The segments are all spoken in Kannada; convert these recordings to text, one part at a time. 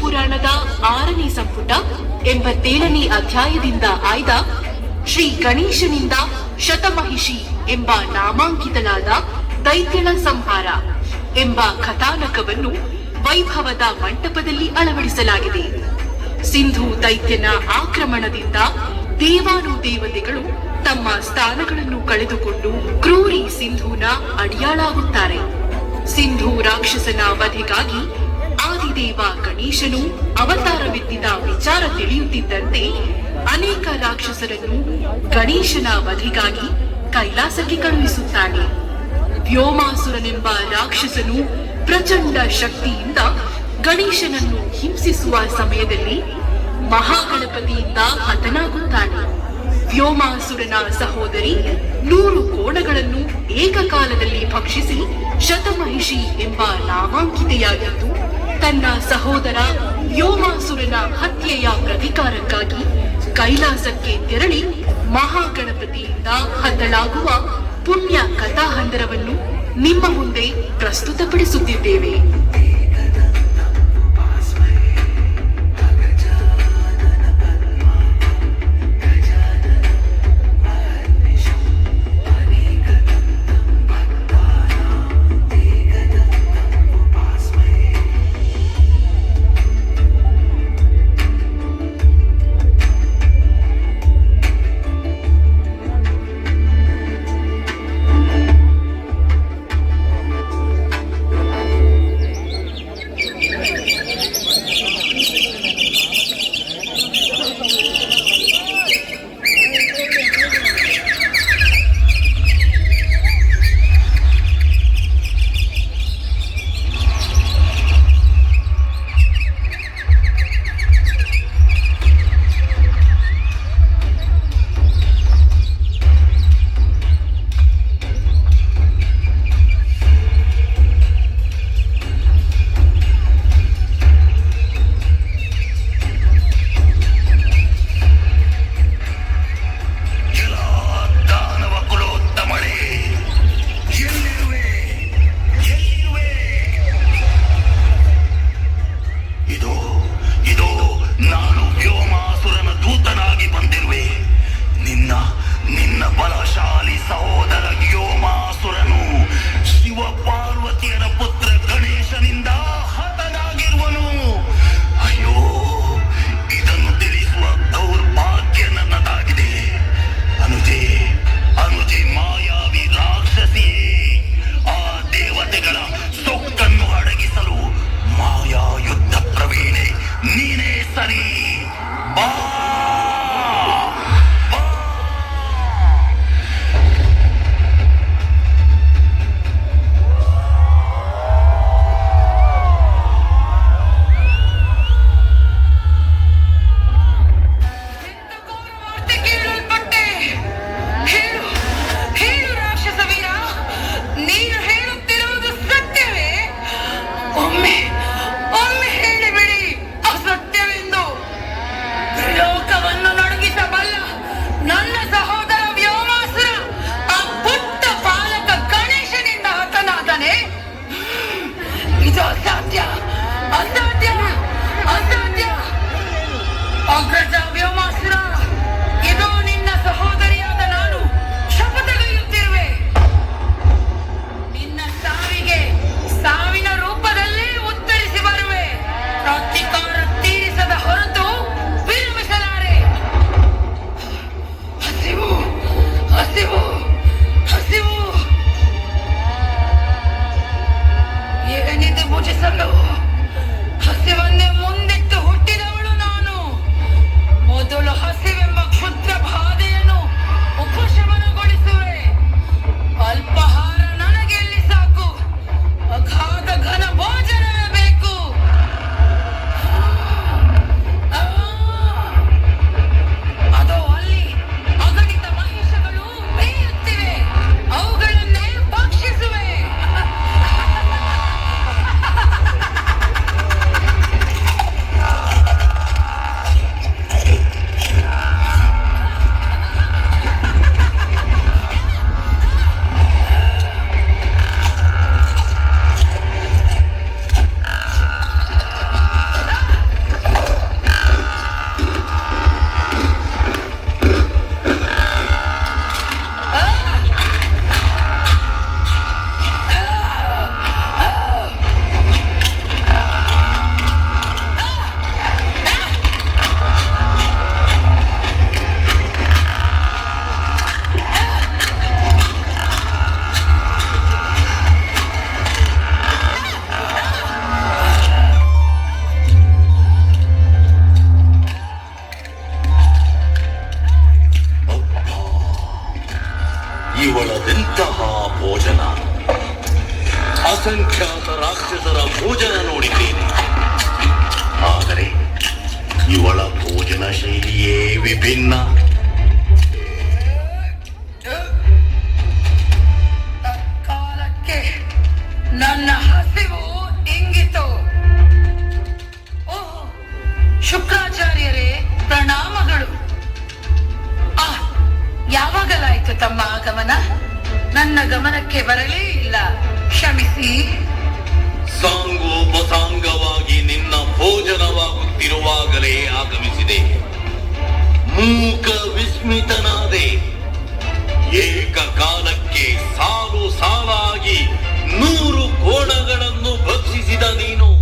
ಪುರಾಣದ ಆರನೇ ಸಂಪುಟ ಎಂಬತ್ತೇಳನೇ ಅಧ್ಯಾಯದಿಂದ ಆಯ್ದ ಶ್ರೀ ಗಣೇಶನಿಂದ ಶತಮಹಿಷಿ ಎಂಬ ನಾಮಾಂಕಿತನಾದ ದೈತ್ಯನ ಸಂಹಾರ ಎಂಬ ಕಥಾನಕವನ್ನು ವೈಭವದ ಮಂಟಪದಲ್ಲಿ ಅಳವಡಿಸಲಾಗಿದೆ. ಸಿಂಧು ದೈತ್ಯನ ಆಕ್ರಮಣದಿಂದ ದೇವಾನು ದೇವತೆಗಳು ತಮ್ಮ ಸ್ಥಾನಗಳನ್ನು ಕಳೆದುಕೊಂಡು ಕ್ರೂರಿ ಸಿಂಧುನ ಅಡಿಯಾಳಾಗುತ್ತಾರೆ. ಸಿಂಧು ರಾಕ್ಷಸನ ವಧೆಗಾಗಿ ಆದಿದೇವ ಗಣೇಶನು ಅವತಾರವೆತ್ತಿದ ವಿಚಾರ ತಿಳಿಯುತ್ತಿದ್ದಂತೆ ಅನೇಕ ರಾಕ್ಷಸರನ್ನು ಗಣೇಶನ ವಧೆಗಾಗಿ ಕೈಲಾಸಕ್ಕೆ ಕಳುಹಿಸುತ್ತಾನೆ. ವ್ಯೋಮಾಸುರನೆಂಬ ರಾಕ್ಷಸನು ಪ್ರಚಂಡ ಶಕ್ತಿಯಿಂದ ಗಣೇಶನನ್ನು ಹಿಂಸಿಸುವ ಸಮಯದಲ್ಲಿ ಮಹಾಗಣಪತಿಯಿಂದ ಹತನಾಗುತ್ತಾನೆ. ವ್ಯೋಮಾಸುರನ ಸಹೋದರಿ ನೂರು ಕೋಣಗಳನ್ನು ಏಕಕಾಲದಲ್ಲಿ ಭಕ್ಷಿಸಿ ಶತಮಹಿಷಿ ಎಂಬ ನಾಮಾಂಕಿತೆಯಾಗಿದ್ದು, ತನ್ನ ಸಹೋದರ ವ್ಯೋಮಾಸುರನ ಹತ್ಯೆಯ ಪ್ರತಿಕಾರಕ್ಕಾಗಿ ಕೈಲಾಸಕ್ಕೆ ತೆರಳಿ ಮಹಾಗಣಪತಿಯಿಂದ ಹತಳಾಗುವ ಪುಣ್ಯ ಕಥಾಹಂದರವನ್ನು ನಿಮ್ಮ ಮುಂದೆ ಪ್ರಸ್ತುತಪಡಿಸುತ್ತಿದ್ದೇವೆ. ಗಮನಕ್ಕೆ ಬರಲೇ ಇಲ್ಲ. ಕ್ಷಮಿಸಿ. ಸಾಂಗೋಪಸಾಂಗವಾಗಿ ನಿನ್ನ ಭೋಜನವಾಗುತ್ತಿರುವಾಗಲೇ ಆಗಮಿಸಿದೆ. ಮೂಕ ವಿಸ್ಮಿತನಾದೆ. ಏಕಕಾಲಕ್ಕೆ ಸಾಲು ಸಾಲಾಗಿ ನೂರು ಕೋಣಗಳನ್ನು ಭಕ್ಷಿಸಿದ ನೀನು.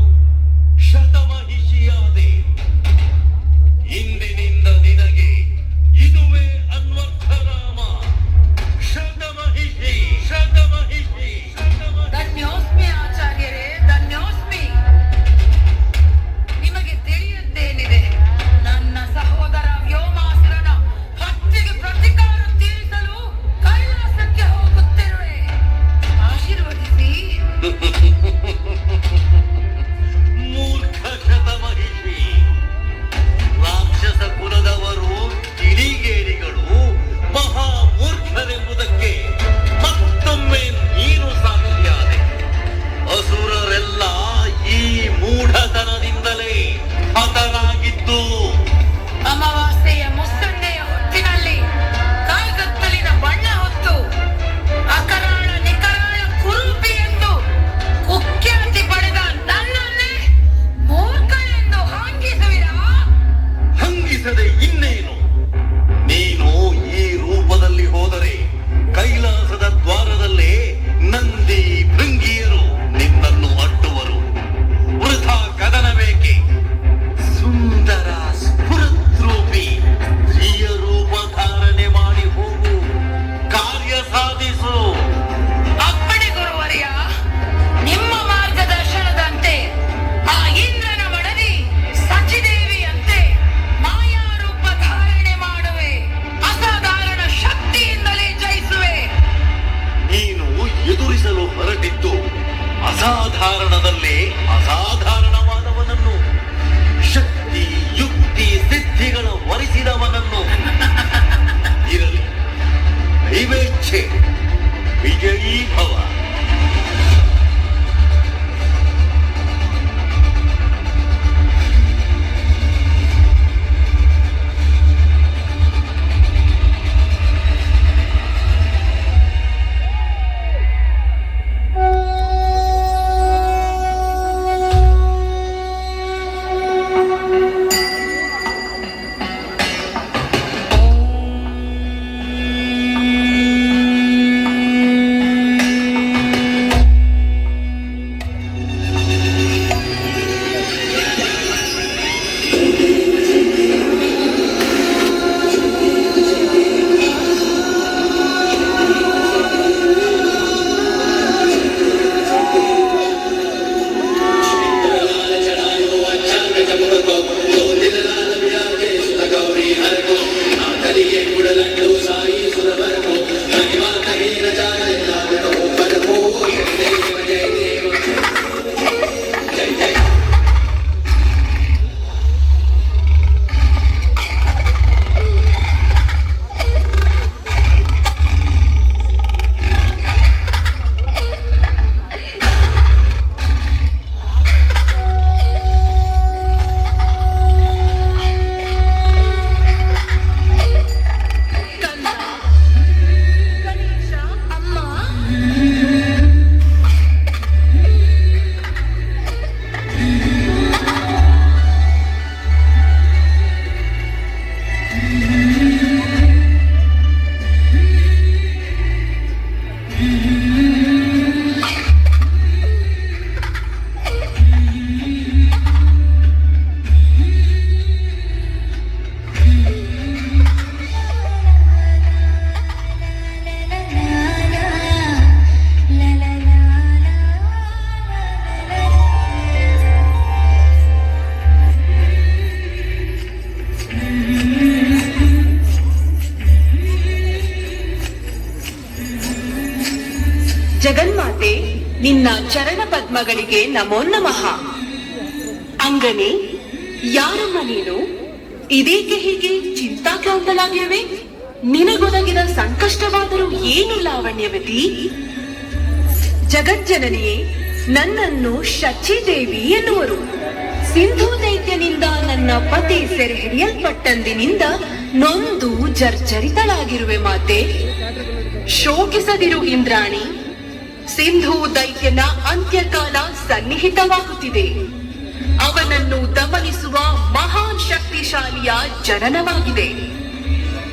ಜಗನ್ಮಾತೆ, ನಿನ್ನ ಚರಣ ಪದ್ಮಗಳಿಗೆ ನಮೋ ನಮಃ. ಅಂಗನೆ, ಯಾರಮ್ಮ ನೀನು? ಇದೇಕೆ ಹೀಗೆ ಚಿಂತಾಕ್ರಾಂತಲಾಗಿವೆ ನಿನಗೊದಗಿದ ಸಂಕಷ್ಟವಾದರೂ ಏನು ಲಾವಣ್ಯವತಿ? ಜಗಜ್ಜನನಿಯೇ, ನನ್ನನ್ನು ಶಚಿದೇವಿ ಎನ್ನುವರು. ಸಿಂಧು ದೈತ್ಯನಿಂದ ನನ್ನ ಪತಿ ಸೆರೆ ಹಿಡಿಯಲ್ಪಟ್ಟಂದಿನಿಂದ ನೊಂದು ಜರ್ಜರಿತಳಾಗಿರುವೆ ಮಾತೆ. ಶೋಕಿಸದಿರು ಇಂದ್ರಾಣಿ ಸಿಂಧು ದೈತ್ಯನ ಅಂತ್ಯಕಾಲ ಸನ್ನಿಹಿತವಾಗುತ್ತಿದೆ. ಅವನನ್ನು ದಮನಿಸುವ ಮಹಾನ್ ಶಕ್ತಿಶಾಲಿಯ ಜನನವಾಗಿದೆ.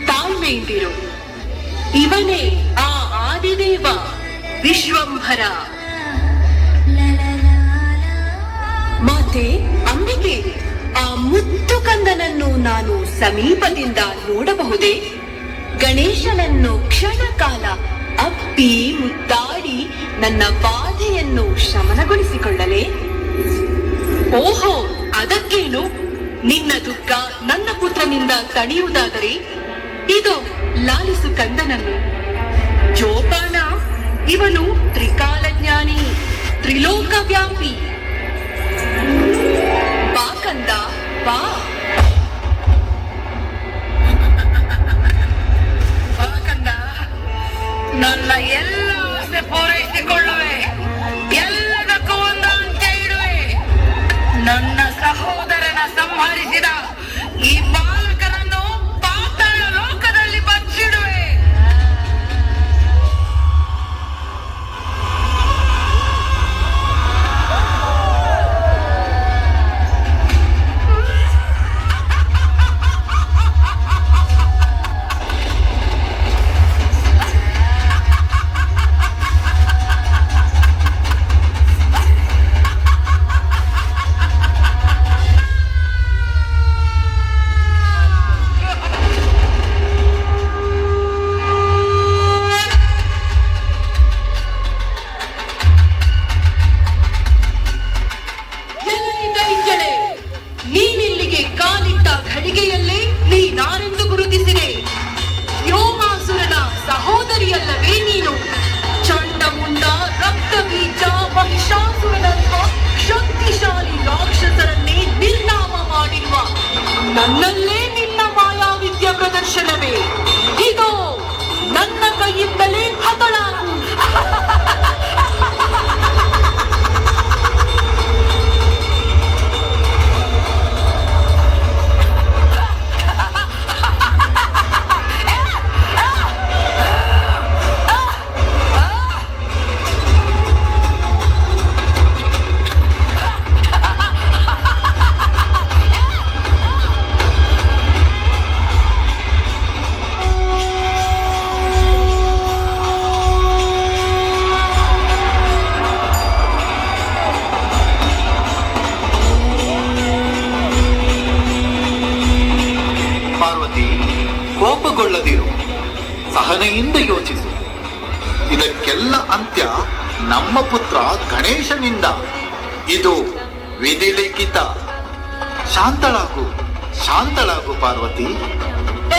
ತಾಳ್ಮೆಯಿಂದಿರು. ಇವನೇ ಆ ಆದಿದೇವ ವಿಶ್ವಂಭರ. ಮಾತೆ, ಅಂಬಿಕೆ, ಆ ಮುತ್ತು ಕಂದನನ್ನು ನಾನು ಸಮೀಪದಿಂದ ನೋಡಬಹುದೇ? ಗಣೇಶನನ್ನು ಕ್ಷಣ ಕಾಲ ಅಪ್ಪಿ ಮುತ್ತಾಡಿ ನನ್ನ ಬಾಧೆಯನ್ನು ಶಮನಗೊಳಿಸಿಕೊಳ್ಳಲೇ? ಓಹೋ, ಅದಕ್ಕೇನು? ನಿನ್ನ ದುಃಖ ನನ್ನ ಪುತ್ರನಿಂದ ತಣಿಯುವುದಾದರೆ? ಇದು ಲಾಲಿಸು ಕಂದನನ್ನು. ಜೋಪಾನ, ಇವನು ತ್ರಿಕಾಲಜ್ಞಾನಿ ತ್ರಿಲೋಕ ವ್ಯಾಪಿ ಬಾ ಕಂದ, ಬಾ. ನನ್ನ ಎಲ್ಲ ಆಸೆ ಪೂರೈಸಿಕೊಳ್ಳುವೆ. ಎಲ್ಲದಕ್ಕೂ ಒಂದು ಅಂತ್ಯ ಇಡುವೆ. ನನ್ನ ಸಹೋದರನ ಸಂಹರಿಸಿದ ಈ ನನ್ನಲ್ಲೇ ನಿನ್ನ ಇದಕ್ಕೆಲ್ಲ ಅಂತ್ಯ ನಮ್ಮ ಪುತ್ರ ಗಣೇಶನಿಂದ. ಇದು ವಿಧಿಲಿಖಿತ. ಶಾಂತಳಾಗು ಶಾಂತಳಾಗು ಪಾರ್ವತಿ.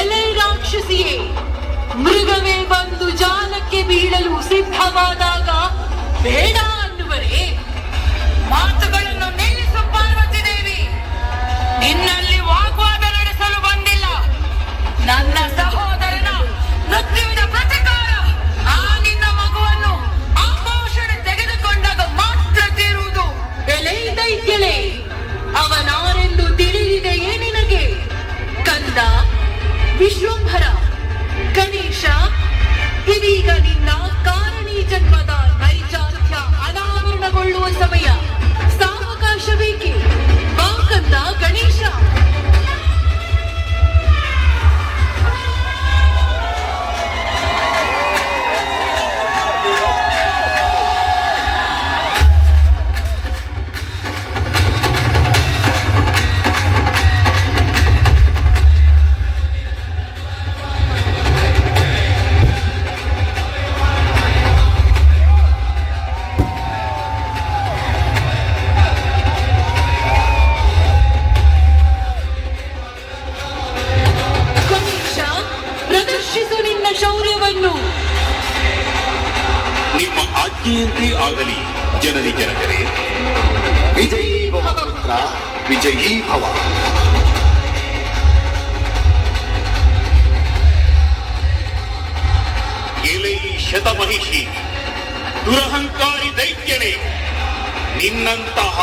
ಎಲೆ ರಾಕ್ಷಸಿಯೇ, ಮೃಗವೇ ಬಂದು ಜಾಲಕ್ಕೆ ಬೀಳಲು ಸಿದ್ಧವಾದಾಗ, ಬೇಡ ಅನ್ನುವರೇ, ಮಾತುಗಳನ್ನು ನಿಲ್ಲಿಸು ಪಾರ್ವತಿ ದೇವಿ. ನಿನ್ನಲ್ಲಿ ವಾಗ್ವಾದ ನಡೆಸಲು ಬಂದಿಲ್ಲ. ನನ್ನ ಸಹೋದರನ ಮೃತ್ಯುವಿನ ದೈತ್ಯಳೆ ಅವನಾರೆಂದು ತಿಳಿದಿದೆಯೇ ನಿನಗೆ? ಕಂದ, ವಿಶ್ವಂಭರ, ಗಣೇಶ, ಇದೀಗ ನಿನ್ನ ಕಾರಣಿ ಜನ್ಮದ ನೈಜಾತ್ಯ ಅನಾವರಣಗೊಳ್ಳುವ ಸಮಯ. ಸಾವಕಾಶ ಬೇಕೆ? ಕಂದ, ಗಣೇಶ. ನಿನ್ನಂತಹ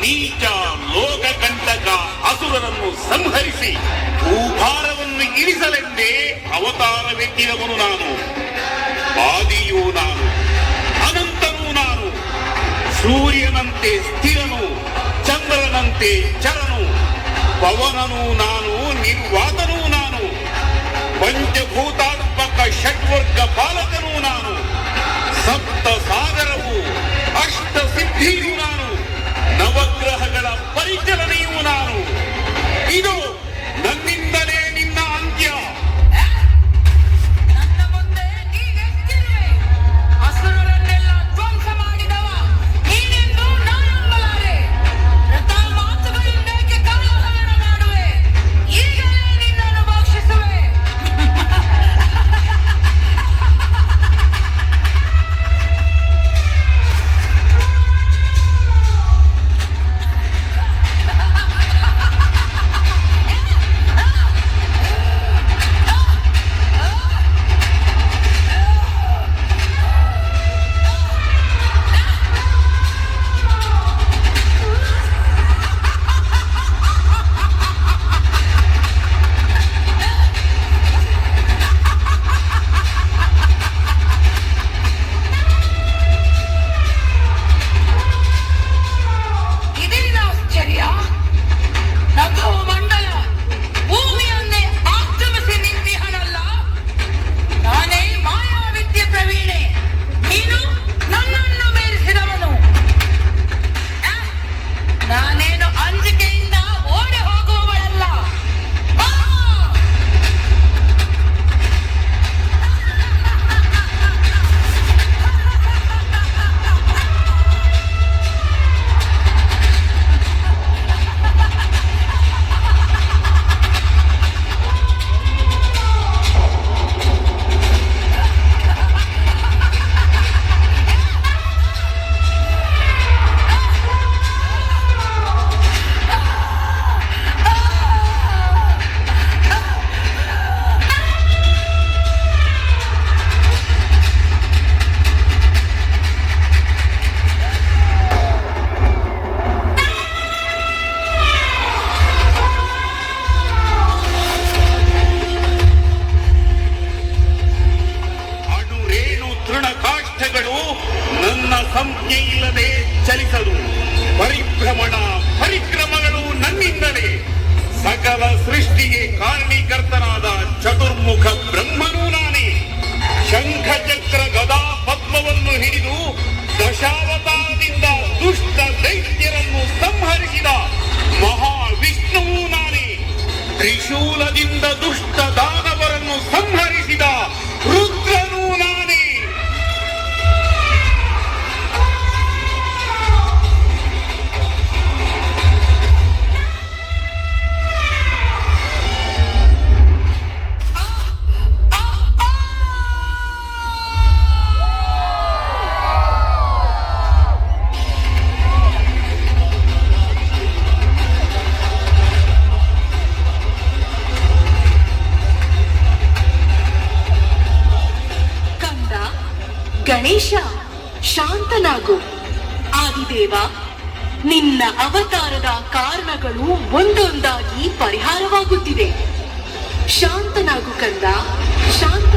ನೀಚ ಲೋಕಕಂಟಕ ಅಸುರರನ್ನು ಸಂಹರಿಸಿ ಭೂಭಾರವನ್ನು ಇಳಿಸಲೆಂದೇ ಅವತಾರವೆತ್ತಿದವನು ನಾನು ಆದಿಯೂ ನಾನು ಅನಂತನೂ ನಾನು ಸೂರ್ಯನಂತೆ ಸ್ಥಿರನು ಚಂದ್ರನಂತೆ ಚರನು ಪವನನು ನಾನು ನಿರ್ವಾತನೂ ನಾನು ಪಂಚಭೂತಾತ್ಮಕ ಷಡ್ವರ್ಗ ಪಾಲಕನೂ ನಾನು ಸಪ್ತ ಸಾಗರವು ಅಷ್ಟ ಸಿದ್ಧಿಯೂ ನಾನು. ನವಗ್ರಹಗಳ ಪರಿಚಲನೆಯೂ ನಾನು. ಇದು ನಿನ್ನ ಸಂಜ್ಞೆ ಇಲ್ಲದೆ ಚಲಿಸಲು ಪರಿಭ್ರಮಣ, ಪರಿಕ್ರಮಗಳು ನನ್ನಿಂದಲೇ. ಸಕಲ ಸೃಷ್ಟಿಗೆ ಕಾರಣೀಕರ್ತನಾದ ಚತುರ್ಮುಖ ಬ್ರಹ್ಮನೂ ನಾನೇ. ಶಂಖ ಚಕ್ರ ಗದಾ ಪದ್ಮವನ್ನು ಹಿಡಿದು ದಶಾವತಾರದಿಂದ ದುಷ್ಟ ದೈತ್ಯರನ್ನು ಸಂಹರಿಸಿದ ಮಹಾವಿಷ್ಣುವು ನಾನೇ. ತ್ರಿಶೂಲದಿಂದ ದುಷ್ಟ ಗಣೇಶ ಶಾಂತನಾಗು. ಆದಿದೇವ ನಿನ್ನ ಅವತಾರದ ಕಾರಣಗಳು ಒಂದೊಂದಾಗಿ ಪರಿಹಾರವಾಗುತ್ತಿದೆ. ಶಾಂತನಾಗು ಕಂದ ಶಾಂತನಾಗು